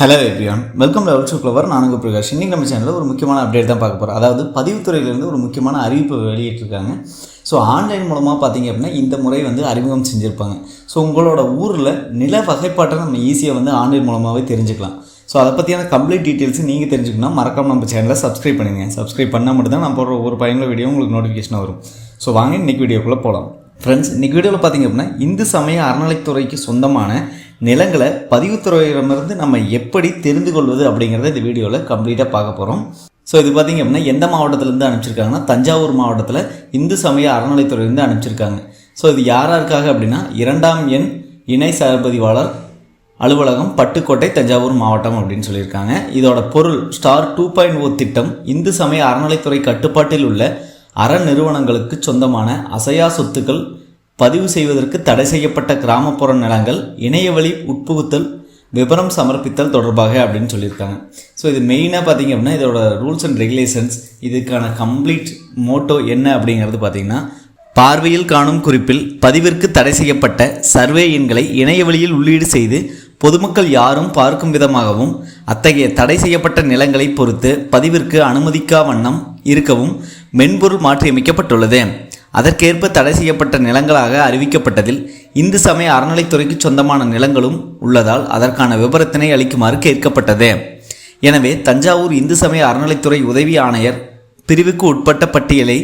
Hello everyone welcome level out flower நானுங்க பிரகாஷ். இன்றைக்கி நம்ம சேனலில் ஒரு முக்கியமான அப்டேட் தான் பார்க்க போகிறோம் அதாவது பதிவுத்துறையிலேருந்து ஒரு முக்கியமான அறிவிப்பு வெளியிட்டிருக்காங்க. ஸோ ஆன்லைன் மூலமாக பார்த்தீங்க அப்படின்னா இந்த முறை வந்து அறிமுகம் செஞ்சுருப்பாங்க. ஸோ உங்களோட ஊரில் நில வகைப்பாட்டை நம்ம ஈஸியாக வந்து ஆன்லைன் மூலமாகவே தெரிஞ்சுக்கலாம். ஸோ அதை பற்றியான கம்ப்ளீட் டீட்டெயில்ஸ் நீங்கள் தெரிஞ்சுக்கணும் மறக்காம நம்ம சேனலை சப்ஸ்கிரைப் பண்ணுங்கள் சப்ஸ்கிரைப் பண்ணால் மட்டும் தான் நான் போடுற ஒரு பயனுள்ள வீடியோ உங்களுக்கு நோட்டிஃபிகேஷன் வரும். ஸோ வாங்க இன்றைக்கி வீடியோக்குள்ளே போகலாம் ஃப்ரெண்ட்ஸ் இன்றைக்கி வீடியோவில் பார்த்தீங்க அப்படின்னா இந்து சமய அறநிலைத்துறைக்கு சொந்தமான நிலங்களை பதிவுத்துறையிடமிருந்து நம்ம எப்படி தெரிந்து கொள்வது அப்படிங்கிறத இந்த வீடியோவில் கம்ப்ளீட்டாக பார்க்க போகிறோம் ஸோ இது பார்த்தீங்க அப்படின்னா எந்த மாவட்டத்திலேருந்து அனுப்பிச்சிருக்காங்கன்னா தஞ்சாவூர் மாவட்டத்தில் இந்து சமய அறநிலைத்துறையிலேருந்து அனுப்பிச்சிருக்காங்க. ஸோ இது யாராருக்காக அப்படின்னா இரண்டாம் எண் இணை சார்பதிவாளர் அலுவலகம் பட்டுக்கோட்டை தஞ்சாவூர் மாவட்டம் அப்படின்னு சொல்லியிருக்காங்க. இதோட பொருள் ஸ்டார் டூ பாயிண்ட் ஓ திட்டம் இந்து சமய அறநிலைத்துறை கட்டுப்பாட்டில் உள்ள அறநிறுவனங்களுக்கு சொந்தமான அசையா சொத்துக்கள் பதிவு செய்வதற்கு தடை செய்யப்பட்ட கிராமப்புற நிலங்கள் இணையவழி உட்புகுத்தல் விபரம் சமர்ப்பித்தல் தொடர்பாக அப்படின்னு சொல்லியிருக்காங்க. ஸோ இது மெயினாக பார்த்தீங்க அப்படின்னா இதோட ரூல்ஸ் அண்ட் ரெகுலேஷன்ஸ் இதுக்கான கம்ப்ளீட் மோட்டோ என்ன அப்படிங்கிறது பார்த்தீங்கன்னா பார்வையில் காணும் குறிப்பில் பதிவிற்கு தடை செய்யப்பட்ட சர்வே எண்களை இணையவழியில் உள்ளீடு செய்து பொதுமக்கள் யாரும் பார்க்கும் விதமாகவும் அத்தகைய தடை செய்யப்பட்ட நிலங்களை பொறுத்து பதிவிற்கு அனுமதிக்கா வண்ணம் இருக்கவும் மென்பொருள் மாற்றியமைக்கப்பட்டுள்ளது. அதற்கேற்ப தடை செய்யப்பட்ட நிலங்களாக அறிவிக்கப்பட்டதில் இந்து சமய அறநிலைத்துறைக்கு சொந்தமான நிலங்களும் உள்ளதால் அதற்கான விபரத்தினை அளிக்குமாறு கேட்கப்பட்டது. எனவே தஞ்சாவூர் இந்து சமய அறநிலைத்துறை உதவி ஆணையர் பிரிவுக்கு உட்பட்ட பட்டியலை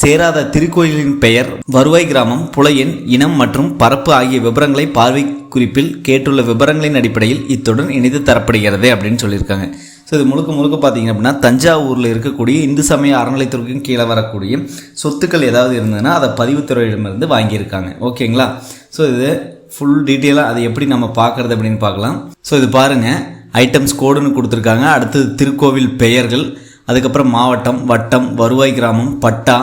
சேராத திருக்கோயிலின் பெயர் வருவாய் கிராமம் புலையன் இனம் மற்றும் பரப்பு ஆகிய விவரங்களை பார்வை குறிப்பில் கேட்டுள்ள விவரங்களின் அடிப்படையில் இத்துடன் இணைத்து தரப்படுகிறது அப்படின்னு சொல்லியிருக்காங்க. ஸோ இது முழுக்க முழுக்க பார்த்தீங்க அப்படின்னா தஞ்சாவூரில் இருக்கக்கூடிய இந்து சமய அறநிலைத்துறைக்கும் கீழே வரக்கூடிய சொத்துக்கள் ஏதாவது இருந்ததுன்னா அதை பதிவுத்துறையிடமிருந்து வாங்கியிருக்காங்க. ஓகேங்களா? ஸோ இது ஃபுல் டீட்டெயிலாக அதை எப்படி நம்ம பார்க்குறது அப்படின்னு பார்க்கலாம். ஸோ இது பாருங்கள் ஐட்டம்ஸ் கோடுன்னு கொடுத்துருக்காங்க. அடுத்தது திருக்கோவில் பெயர்கள். அதுக்கப்புறம் மாவட்டம் வட்டம் வருவாய் கிராமம் பட்டா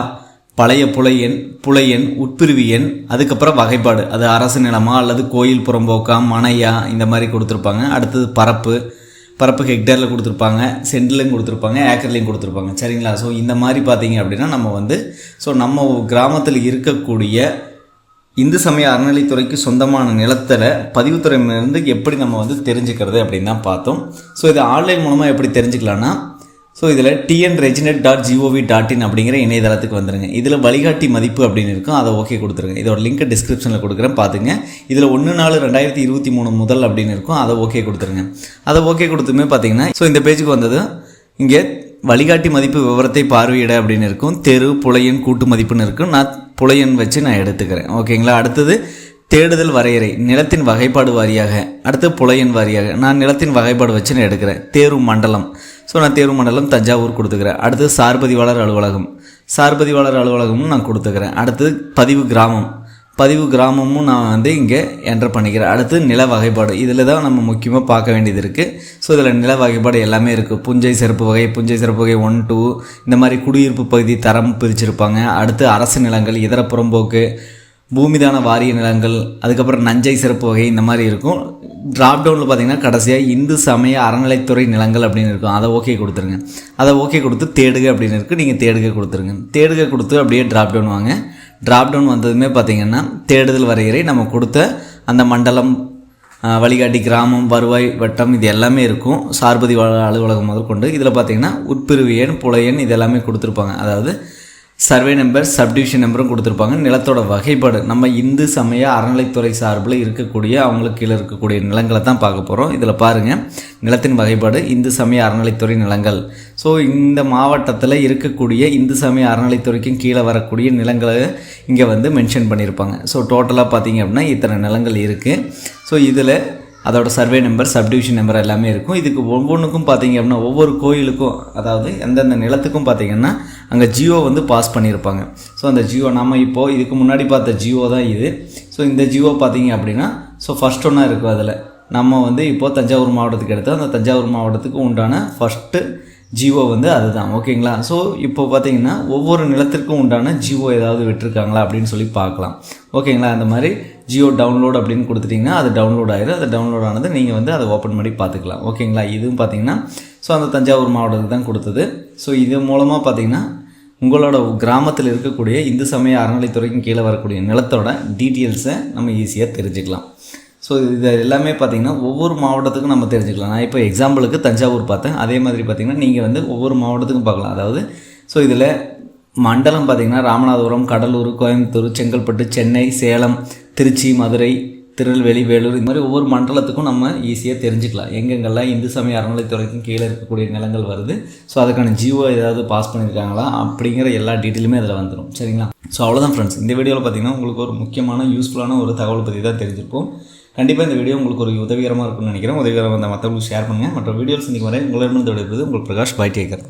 பழைய புலையன் புலையன் உட்பிரிவு எண் அதுக்கப்புறம் வகைப்பாடு. அது அரசு நிலமா அல்லது கோயில் புறம்போக்கா மனையா இந்த மாதிரி கொடுத்துருப்பாங்க. அடுத்தது பரப்பு பரப்பு ஹெக்டேரில் கொடுத்துருப்பாங்க சென்ட்லையும் கொடுத்துருப்பாங்க ஏக்கர்லேயும் கொடுத்துருப்பாங்க. சரிங்களா? ஸோ இந்த மாதிரி பார்த்தீங்க அப்படின்னா நம்ம வந்து ஸோ நம்ம கிராமத்தில் இருக்கக்கூடிய இந்து சமய அறநிலைத்துறைக்கு சொந்தமான நிலத்தில் பதிவுத்துறையிலிருந்து எப்படி நம்ம வந்து தெரிஞ்சுக்கிறது அப்படின்னு தான் பார்த்தோம். ஸோ இது ஆன்லைன் மூலமாக எப்படி தெரிஞ்சுக்கலான்னா ஸோ இதில் TN reginet dot G O V dot in அப்படிங்கிற இணையதளத்துக்கு வந்துருங்க. இதில் வழிகாட்டி மதிப்பு அப்படின்னு இருக்கும். அதை ஓகே கொடுத்துருங்க. இதோட லிங்க் டிஸ்கிரிப்ஷனில் கொடுக்குறேன். பார்த்துங்க. இதில் ஒன்று நாலு ரெண்டாயிரத்தி இருபத்தி மூணு முதல் அப்படின்னு இருக்கும். அதை ஓகே கொடுத்துருங்க. அதை ஓகே கொடுத்துமே பார்த்தீங்கன்னா ஸோ இந்த பேஜுக்கு வந்தது இங்கே வழிகாட்டி மதிப்பு விவரத்தை பார்வையிட அப்படின்னு இருக்கும். தெரு புலையன் கூட்டு மதிப்புன்னு இருக்கும். நான் புலையன் வச்சு நான் எடுத்துக்கிறேன். ஓகேங்களா அடுத்தது தேடுதல் வரையறை நிலத்தின் வகைப்பாடு வாரியாக. அடுத்து புலையன் வாரியாக. நான் நிலத்தின் வகைப்பாடு வச்சு நான் எடுக்கிறேன். தேரு மண்டலம். ஸோ நான் தேர்வு மண்டலம் தஞ்சாவூர் கொடுத்துக்கிறேன். அடுத்து சார்பதிவாளர் அலுவலகம். சார்பதிவாளர் அலுவலகமும் நான் கொடுத்துக்கிறேன். அடுத்து பதிவு கிராமம். பதிவு கிராமமும் நான் வந்து இங்கே என்டர் பண்ணிக்கிறேன். அடுத்து நில வகைப்பாடு. இதில் தான் நம்ம முக்கியமாக பார்க்க வேண்டியது இருக்குது ஸோ இதில் நில வகைப்பாடு எல்லாமே இருக்குது புஞ்சை சிறப்பு வகை புஞ்சை சிறப்பு வகை ஒன் டூ இந்த மாதிரி குடியிருப்பு பகுதி தரம் பிரிச்சிருப்பாங்க. அடுத்து அரசு நிலங்கள் இதர புறம்போக்கு பூமிதான வாரிய நிலங்கள் அதுக்கப்புறம் நஞ்சை சிறப்பு வகை இந்த மாதிரி இருக்கும். ட்ராப் டவுனில் பார்த்தீங்கன்னா கடைசியாக இந்து சமய அறநிலைத்துறை நிலங்கள் அப்படின்னு இருக்கும். அதை ஓகே கொடுத்துருங்க. அதை ஓகே கொடுத்து தேடுக அப்படின்னு இருக்குது நீங்கள் தேடுக கொடுத்துருங்க. தேடுக கொடுத்து அப்படியே ட்ராப் டவுன் வாங்க. ட்ராப் டவுன் வந்ததுமே பார்த்தீங்கன்னா தேடுதல் வரையறை நம்ம கொடுத்த அந்த மண்டலம் வழிகாட்டி கிராமம் வருவாய் வட்டம் இது எல்லாமே இருக்கும். சார்பதி அலுவலகம் முதல் கொண்டு இதில் பார்த்தீங்கன்னா உட்பிரிவு எண் புலையன் இது எல்லாமே கொடுத்துருப்பாங்க. அதாவது சர்வே நம்பர் சப்டிவிஷன் நம்பரும் கொடுத்துருப்பாங்க. நிலத்தோட வகைப்பாடு. நம்ம இந்து சமய அறநிலைத்துறை சார்பில் இருக்கக்கூடிய அவங்களுக்கு கீழே இருக்கக்கூடிய நிலங்களை தான் பார்க்க போகிறோம் இதில் பாருங்கள் நிலத்தின் வகைப்பாடு இந்து சமய அறநிலைத்துறை நிலங்கள். ஸோ இந்த மாவட்டத்தில் இருக்கக்கூடிய இந்து சமய அறநிலைத்துறைக்கும் கீழே வரக்கூடிய நிலங்களை இங்கே வந்து மென்ஷன் பண்ணியிருப்பாங்க ஸோ டோட்டலாக பார்த்தீங்க அப்படின்னா இத்தனை நிலங்கள் இருக்குது ஸோ இதில் அதோட சர்வே நம்பர் சப்டிவிஷன் நம்பர் எல்லாமே இருக்கும். இதுக்கு ஒவ்வொன்றுக்கும் பார்த்தீங்க அப்படின்னா ஒவ்வொரு கோயிலுக்கும் அதாவது எந்தெந்த நிலத்துக்கும் பார்த்தீங்கன்னா அங்கே ஜியோ வந்து பாஸ் பண்ணியிருப்பாங்க. ஸோ அந்த ஜியோ நம்ம இப்போது இதுக்கு முன்னாடி பார்த்த ஜியோ தான் இது. ஸோ இந்த ஜியோ பார்த்தீங்க அப்படின்னா ஸோ ஃபஸ்ட் ஒன்றா இருக்கும் அதில். நம்ம வந்து இப்போது தஞ்சாவூர் மாவட்டத்துக்கு எடுத்து அந்த தஞ்சாவூர் மாவட்டத்துக்கு உண்டான ஃபஸ்ட்டு ஜியோ வந்து அதுதான் ஓகேங்களா? ஸோ இப்போ பார்த்தீங்கன்னா ஒவ்வொரு நிலத்திற்கும் உண்டான ஜியோ ஏதாவது விட்டுருக்காங்களா அப்படின்னு சொல்லி பார்க்கலாம். ஓகேங்களா? அந்த மாதிரி ஜியோ டவுன்லோட் அப்படின்னு கொடுத்துட்டிங்கன்னா அது டவுன்லோட் ஆயிடும் அது டவுன்லோட் ஆனது நீங்கள் வந்து அதை ஓப்பன் பண்ணி பார்த்துக்கலாம். ஓகேங்களா? இதுவும் பார்த்தீங்கன்னா ஸோ அந்த தஞ்சாவூர் மாவட்டத்துக்கு தான் கொடுத்தது. ஸோ இது மூலமாக பார்த்தீங்கன்னா உங்களோட கிராமத்தில் இருக்கக்கூடிய இந்து சமய அறநிலைத்துறைக்கும் கீழே வரக்கூடிய நிலத்தோட டீட்டெயில்ஸை நம்ம ஈஸியாக தெரிஞ்சுக்கலாம். ஸோ இது எல்லாமே பார்த்தீங்கன்னா ஒவ்வொரு மாவட்டத்துக்கும் நம்ம தெரிஞ்சுக்கலாம். நான் இப்போ எக்ஸாம்பிளுக்கு தஞ்சாவூர் பார்த்தேன். அதே மாதிரி பார்த்தீங்கன்னா நீங்கள் வந்து ஒவ்வொரு மாவட்டத்துக்கும் பார்க்கலாம். அதாவது ஸோ இதில் மண்டலம் பார்த்திங்கன்னா ராமநாதபுரம் கடலூர் கோயம்புத்தூர் செங்கல்பட்டு சென்னை சேலம் திருச்சி மதுரை திருநெல்வேலி வேலூர் இந்த மாதிரி ஒவ்வொரு மண்டலத்துக்கும் நம்ம ஈஸியாக தெரிஞ்சுக்கலாம். எங்கெங்கெல்லாம் இந்து சமய அறநிலைத்துறைக்கும் கீழே இருக்கக்கூடிய நிலங்கள் வருது. ஸோ அதுக்கான ஜியோ ஏதாவது பாஸ் பண்ணியிருக்காங்களா? அப்படிங்கிற எல்லா டீட்டெயிலுமே அதில் வந்துடும் சரிங்களா? ஸோ அவ்வளோதான் ஃப்ரெண்ட்ஸ் இந்த வீடியோவில் பார்த்தீங்கன்னா உங்களுக்கு ஒரு முக்கியமான யூஸ்ஃபுல்லான ஒரு தகவல் பற்றி தான் தெரிஞ்சிருப்போம். கண்டிப்பாக இந்த வீடியோ உங்களுக்கு ஒரு உதவிகரமாக இருக்கும்னு நினைக்கிறேன். உதவிகரமாக இருந்தால் மற்றவங்களுக்கு ஷேர் பண்ணுங்கள் மற்ற வீடியோஸ் இன்றைக்கி வரை உங்களிடமிருந்து விடைபெறுவது உங்கள் பிரகாஷ் பாய் டேக்கர்